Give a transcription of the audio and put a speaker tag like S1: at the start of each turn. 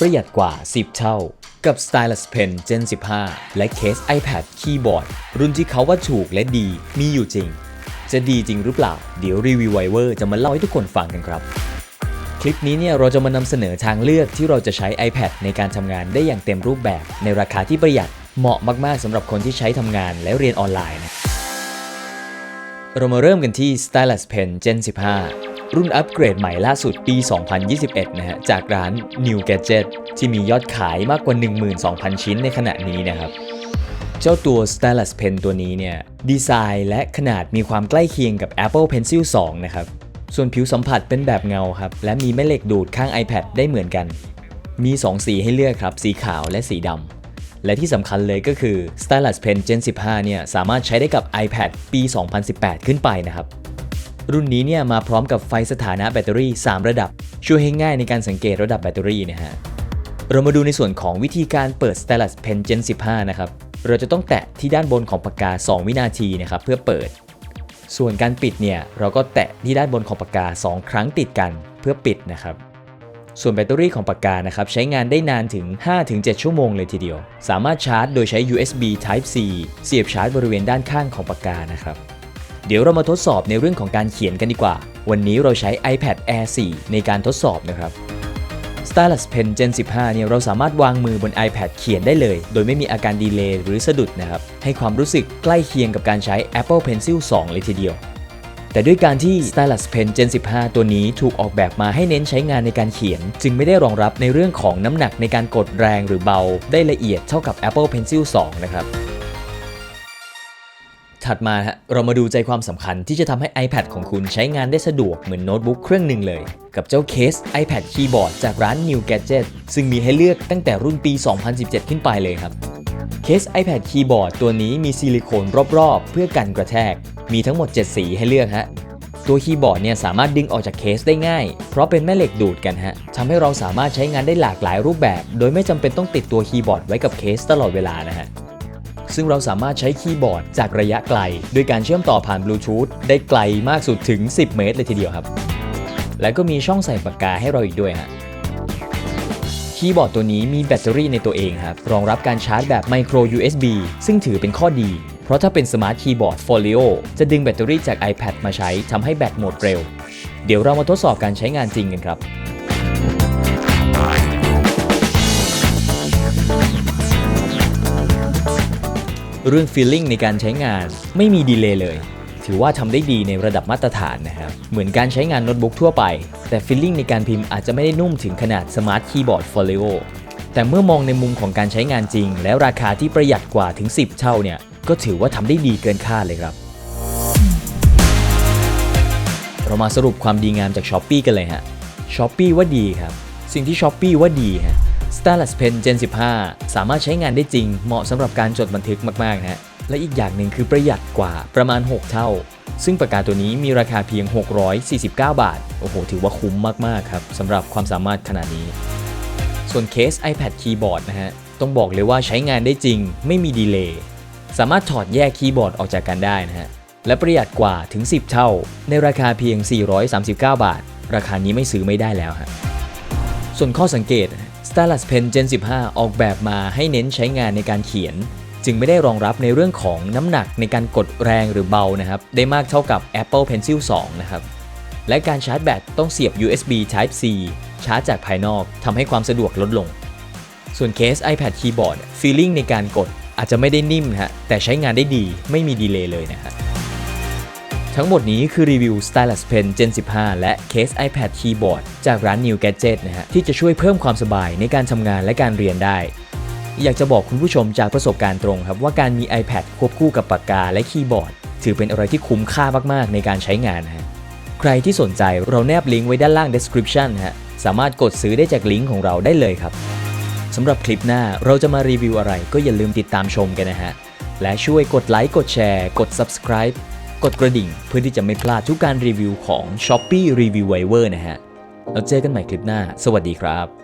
S1: ประหยัดกว่า 10 เท่า กับ Stylus Pen Gen 15 และเคส iPad Keyboard รุ่นที่เขาว่าถูกและดีมีอยู่จริง จะดีจริงหรือเปล่า เดี๋ยวรีวิวไวเวอร์จะมาเล่าให้ทุกคนฟังกันครับ คลิปนี้เนี่ยเราจะมานำเสนอทางเลือกที่เราจะใช้ iPad ในการทำงานได้อย่างเต็มรูปแบบ ในราคาที่ประหยัดเหมาะมากๆสำหรับคนที่ใช้ทำงานและเรียนออนไลน์นะเรามาเริ่มกันที่ Stylus Pen Gen 15 รุ่นอัปเกรดใหม่ล่าสุดปี 2021 นะฮะ จากร้าน New Gadget ที่มียอดขายมากกว่า 12,000 ชิ้นในขณะนี้นะครับ เจ้าตัว Stylus Pen ตัวนี้เนี่ย ดีไซน์และขนาดมีความใกล้เคียงกับ Apple Pencil 2 นะครับ ส่วนผิวสัมผัสเป็นแบบเงาครับ และมีแม่เหล็กดูดข้าง iPad ได้เหมือนกัน มี 2 สีให้เลือกครับ สีขาวและสีดำและที่สำคัญเลยก็คือ Stylus Pen Gen 15 เนี่ย สามารถใช้ได้กับ iPad ปี 2018 ขึ้นไปนะครับ รุ่นนี้เนี่ยมาพร้อมกับไฟสถานะแบตเตอรี่ 3 ระดับ ช่วยให้ง่ายในการสังเกตระดับแบตเตอรี่นะฮะเรามาดูในส่วนของวิธีการเปิด Stylus Pen Gen 15 นะครับ เราจะต้องแตะที่ด้านบนของปากกา 2 วินาทีนะครับเพื่อเปิด ส่วนการปิดเนี่ยเราก็แตะที่ด้านบนของปากกา 2 ครั้งติดกันเพื่อปิดนะครับ ส่วนแบตเตอรี่ของปากกานะครับใช้งานได้นานถึง 5-7 ชั่วโมงเลยทีเดียว สามารถชาร์จโดยใช้ USB Type C เสียบชาร์จบริเวณด้านข้างของปากกานะครับ เดี๋ยวเรามาทดสอบในเรื่องของการเขียนกันดีกว่า วันนี้เราใช้ iPad Air 4 ในการทดสอบนะครับ Stylus Pen Gen 15 เนี่ยเราสามารถวางมือบน iPad เขียนได้เลย โดยไม่มีอาการดีเลย์หรือสะดุดนะครับ ให้ความรู้สึกใกล้เคียงกับการใช้ Apple Pencil 2 เลยทีเดียว แต่ด้วยการที่ Stylus Pen Gen 15 ตัวนี้ถูกออกแบบมาให้เน้นใช้งานในการเขียน จึงไม่ได้รองรับในเรื่องของน้ำหนักในการกดแรงหรือเบา ได้ละเอียดเท่ากับ Apple Pencil 2 นะครับ ถัดมาฮะเรามาดูใจความสำคัญที่จะทำให้ iPad ของคุณใช้งานได้สะดวกเหมือนโน้ตบุ๊กเครื่องหนึ่งเลย กับเจ้าเคส iPad Keyboard จากร้าน New Gadget ซึ่งมีให้เลือกตั้งแต่รุ่นปี 2017 ขึ้นไปเลยครับเคส iPad Keyboard ตัวนี้มีซิลิโคนรอบๆ เพื่อกันกระแทก มีทั้งหมด 7 สีให้เลือกฮะตัวคีย์บอร์ดเนี่ยสามารถดึงออกจากเคสได้ง่าย เพราะเป็นแม่เหล็กดูดกันฮะทำให้เราสามารถใช้งานได้หลากหลายรูปแบบ โดยไม่จำเป็นต้องติดตัวคีย์บอร์ดไว้กับเคสตลอดเวลานะฮะ ซึ่งเราสามารถใช้คีย์บอร์ดจากระยะไกล ด้วยการเชื่อมต่อผ่านบลูทูธได้ไกลมากสุดถึง 10 เมตรเลยทีเดียวครับ และก็มีช่องใส่ปากกาให้เราอีกด้วยฮะคีย์บอร์ดตัวนี้มีแบตเตอรี่ในตัวเองครับรองรับการชาร์จแบบ micro USB ซึ่งถือเป็นข้อดี เพราะถ้าเป็นสมาร์ทคีย์บอร์ด Folio จะดึงแบตเตอรี่จาก iPad มาใช้ทำให้แบตหมดเร็ว เดี๋ยวเรามาทดสอบการใช้งานจริงกันครับ เรื่อง feeling ในการใช้งานไม่มีดีเลย์เลย ถือว่าทำได้ดีในระดับมาตรฐานนะครับ เหมือนการใช้งานโน้ตบุ๊กทั่วไป แต่ feeling ในการพิมพ์อาจจะไม่ได้นุ่มถึงขนาด Smart Keyboard Folio แต่เมื่อมองในมุมของการใช้งานจริง และราคาที่ประหยัดกว่าถึง 10 เท่าเนี่ย ก็ถือว่าทำได้ดีเกินคาดเลยครับ เรามาสรุปความดีงามจาก s h อ p e e กันเลยฮะ s h อ p e e ว่าดีครับ สิ่งที่ s h อ p e e ว่าดีฮะ Stylus Pen Gen 15 สามารถใช้งานได้จริง เหมาะสำหรับการจดบันทึกมากๆนะและอีกอย่างหนึ่งคือประหยัดกว่าประมาณ 6 เท่า ซึ่งปากกาตัวนี้มีราคาเพียง 649 บาท โอ้โห ถือว่าคุ้มมาก ๆ ครับสำหรับความสามารถขนาดนี้ ส่วนเคส iPad Keyboard นะฮะ ต้องบอกเลยว่าใช้งานได้จริง ไม่มีดีเลย์ สามารถถอดแยกคีย์บอร์ดออกจากกันได้นะฮะ และประหยัดกว่าถึง 10 เท่า ในราคาเพียง 439 บาท ราคานี้ไม่ซื้อไม่ได้แล้วฮะ ส่วนข้อสังเกต Stylus Pen Gen 15 ออกแบบมาให้เน้นใช้งานในการเขียน จึงไม่ได้รองรับในเรื่องของน้ำหนักในการกดแรงหรือเบานะครับ ได้มากเท่ากับ Apple Pencil 2 นะครับ และการชาร์จแบตต้องเสียบ USB Type C ชาร์จจากภายนอกทำให้ความสะดวกลดลง ส่วนเคส iPad Keyboard Feeling ในการกดอาจจะไม่ได้นิ่มนะฮะแต่ใช้งานได้ดีไม่มีดีเลย์เลยนะครับ ทั้งหมดนี้คือรีวิว Stylus Pen Gen 15 และเคส iPad Keyboard จากร้าน New Gadget นะฮะ ที่จะช่วยเพิ่มความสบายในการทำงานและการเรียนได้ อยากจะบอกคุณผู้ชมจากประสบการณ์ตรงครับ ว่าการมี iPad ควบคู่กับปากกาและคีย์บอร์ด ถือเป็นอะไรที่คุ้มค่ามากๆ ในการใช้งานนะฮะใครที่สนใจเราแนบลิงก์ไว้ด้านล่าง description นะฮะสามารถกดซื้อได้จากลิงก์ของเราได้เลยครับสำหรับคลิปหน้าเราจะมารีวิวอะไรก็อย่าลืมติดตามชมกันนะฮะและช่วยกดไลค์กดแชร์ กด subscribe กดกระดิ่งเพื่อที่จะไม่พลาดทุกการรีวิวของ Shopee Review Viver นะฮะแล้วเจอกันใหม่คลิปหน้า สวัสดีครับ